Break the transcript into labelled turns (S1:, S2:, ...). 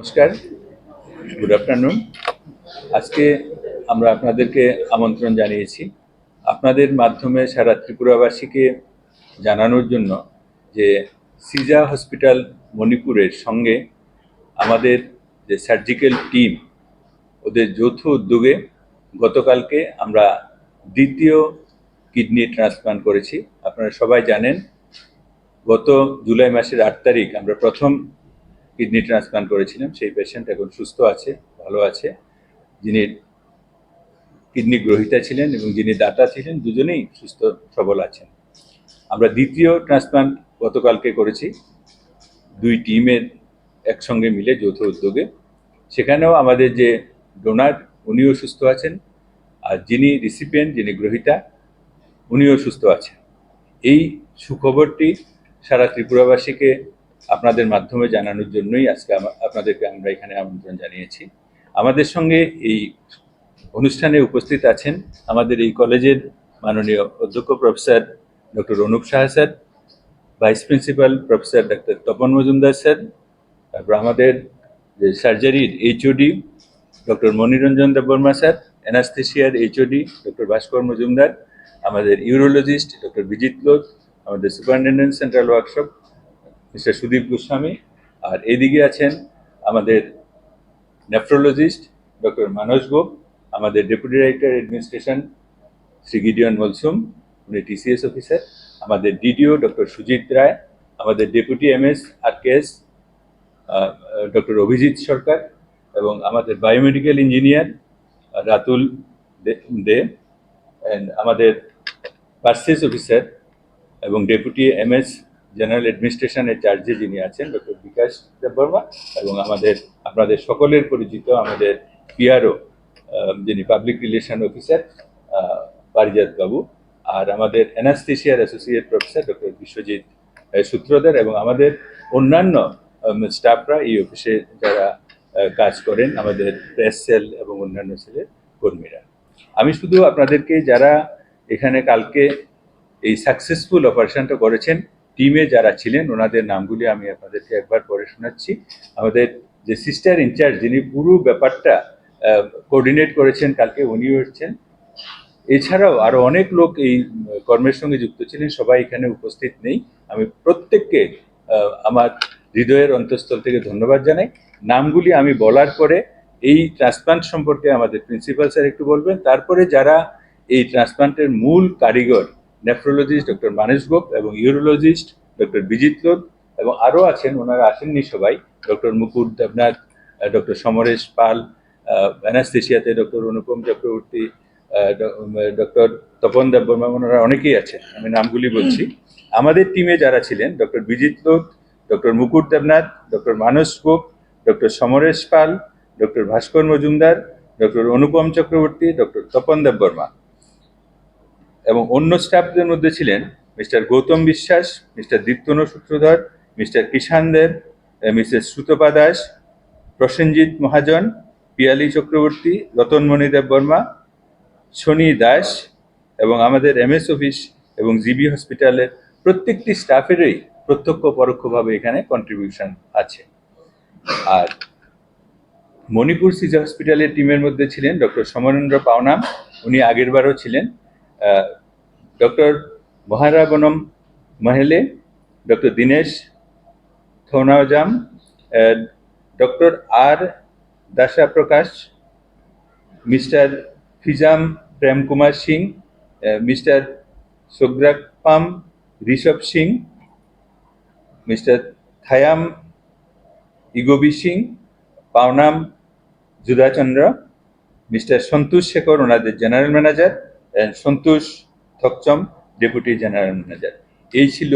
S1: নমস্কার good afternoon আজকে আমরা আপনাদেরকে আমন্ত্রণ জানিয়েছি। আপনাদের মাধ্যমে সারা ত্রিপুরাবাসীকে জানানোর জন্য যে সিজা হসপিটাল মণিপুরের সঙ্গে আমাদের যে সার্জিক্যাল টিম, ওদের যৌথ উদ্যোগে গতকালকে আমরা দ্বিতীয় কিডনি ট্রান্সপ্লান্ট করেছি। আপনারা সবাই জানেন, গত জুলাই মাসের আট তারিখ আমরা প্রথম কিডনি ট্রান্সপ্লান্ট করেছিলাম, সেই পেশেন্ট এখন সুস্থ আছে, ভালো আছে। যিনি কিডনি গ্রহিতা ছিলেন এবং যিনি দাতা ছিলেন, দুজনেই সুস্থ, সবল আছেন। আমরা দ্বিতীয় ট্রান্সপ্লান্ট গতকালকে করেছি। দুই টিমের একসঙ্গে মিলে যৌথ উদ্যোগে। সেখানেও আমাদের যে ডোনার উনিও সুস্থ আছেন। আর যিনি রিসিপিয়েন্ট যিনি গ্রহিতা, উনিও সুস্থ আছেন। এই সুখবরটি সারা ত্রিপুরাবাসীকে আপনাদের মাধ্যমে জানানোর জন্যই আজকে আপনাদেরকে আমরা এখানে আমন্ত্রণ জানিয়েছি। আমাদের সঙ্গে এই অনুষ্ঠানে উপস্থিত আছেন আমাদের এই কলেজের মাননীয় অধ্যক্ষ professor doctor Anup Saha sir, vice principal professor doctor Tapan Majumdar sir, তারপর আমাদের যে সার্জারির HOD doctor Maniranjan Debbarma sir, অ্যানাস্থেশিয়ার HOD doctor Bhaskar Majumdar, আমাদের ইউরোলজিস্ট ডক্টর বিজিত লোধ আমাদের superintendent central workshop mister Sudip Goswami. আর এদিকে আছেন আমাদের নেফ্রোলজিস্ট ডক্টর মানস গোপ, আমাদের deputy director administration Shri Gideon Molsum, উনি টিসিএস অফিসার আমাদের ডিডিও ডক্টর সুজিত রায়, আমাদের ডেপুটি এমএস আর কেএস ডক্টর অভিজিৎ সরকার এবং আমাদের বায়োমেডিক্যাল ইঞ্জিনিয়ার রাতুল দে- আমাদের পার্সেস অফিসার এবং ডেপুটি এমএস জেনারেল অ্যাডমিনিস্ট্রেশনের চার্জে যিনি আছেন ডক্টর বিকাশ দেববর্মা এবং আমাদের, আপনাদের সকলের পরিচিত আমাদের পিআরও যিনি পাবলিক রিলেশন অফিসার পারিজাত বাবু আর আমাদের অ্যানাস্থেশিয়ার associate professor doctor Biswajit Sutradhar এবং আমাদের অন্যান্য স্টাফরা এই অফিসে যারা কাজ করেন, আমাদের প্রেস সেল এবং অন্যান্য সেলের কর্মীরা। আমি শুধু আপনাদেরকে যারা এখানে কালকে এই সাকসেসফুল অপারেশনটা করেছেন টিমে যারা ছিলেন, ওনাদের নামগুলি আমি আপনাদেরকে একবার পরে শোনাচ্ছি। আমাদের যে সিস্টার ইনচার্জ যিনি পুরো ব্যাপারটা কোঅর্ডিনেট করেছেন, কালকে উনিও এসেছেন। এছাড়াও আরও অনেক লোক এই কর্মের সঙ্গে যুক্ত ছিলেন, সবাই এখানে উপস্থিত নেই। আমি প্রত্যেককে আমার হৃদয়ের অন্তঃস্থল থেকে ধন্যবাদ জানাই। নামগুলি আমি বলার পরে এই ট্রান্সপ্লান্ট সম্পর্কে আমাদের প্রিন্সিপাল স্যার একটু বলবেন। তারপরে যারা এই ট্রান্সপ্লান্টের মূল কারিগর নেফ্রোলজিস্ট ডক্টর মানেশ গোপ এবং ইউরোলজিস্ট ডক্টর বিজিত লোধ এবং আরও আছেন, ওনারা আসেননি সবাই ডক্টর মুকুট দেবনাথ ডক্টর সমরেশ পাল অ্যানাস্থেশিয়াতে ডক্টর অনুপম চক্রবর্তী ডক্টর তপন দেব বর্মা, ওনারা অনেকেই আছেন, আমি নামগুলি বলছি। আমাদের টিমে যারা ছিলেন doctor Bijit Lodh doctor Mukut Debnath doctor Manas Gop doctor Samaresh Pal doctor Bhaskar Majumdar doctor Anupam Chakraborty doctor Tapan Debbarma এবং অন্য স্টাফদের মধ্যে ছিলেন mister Gautam Biswas, mister Diptan Sutradhar, mister Kishan Dev Mrs Sutapa Das, Prasenjit Mahajan, Piyali Chakraborty Ratanmani Dev Barma, Shani Das এবং আমাদের MS office এবং GB হসপিটালের প্রত্যেকটি স্টাফেরই প্রত্যক্ষ পরোক্ষভাবে এখানে কন্ট্রিবিউশন আছে। আর মণিপুর সিজা হসপিটালের টিমের মধ্যে ছিলেন ডক্টর সমরেন্দ্র পাওনাম, উনি আগেরবারও ছিলেন। Doctor Maharabanam Mahele doctor Dinesh Thounaojam doctor R Dasa Prakash mister Phijam Prem Kumar Singh mister Sugrapam Rishabh Singh mister Thayam Igobi Singh Paonam Judachandra mister Santosh Shekhar ওনাদের general manager Santosh Thokchom deputy general manager. এই ছিল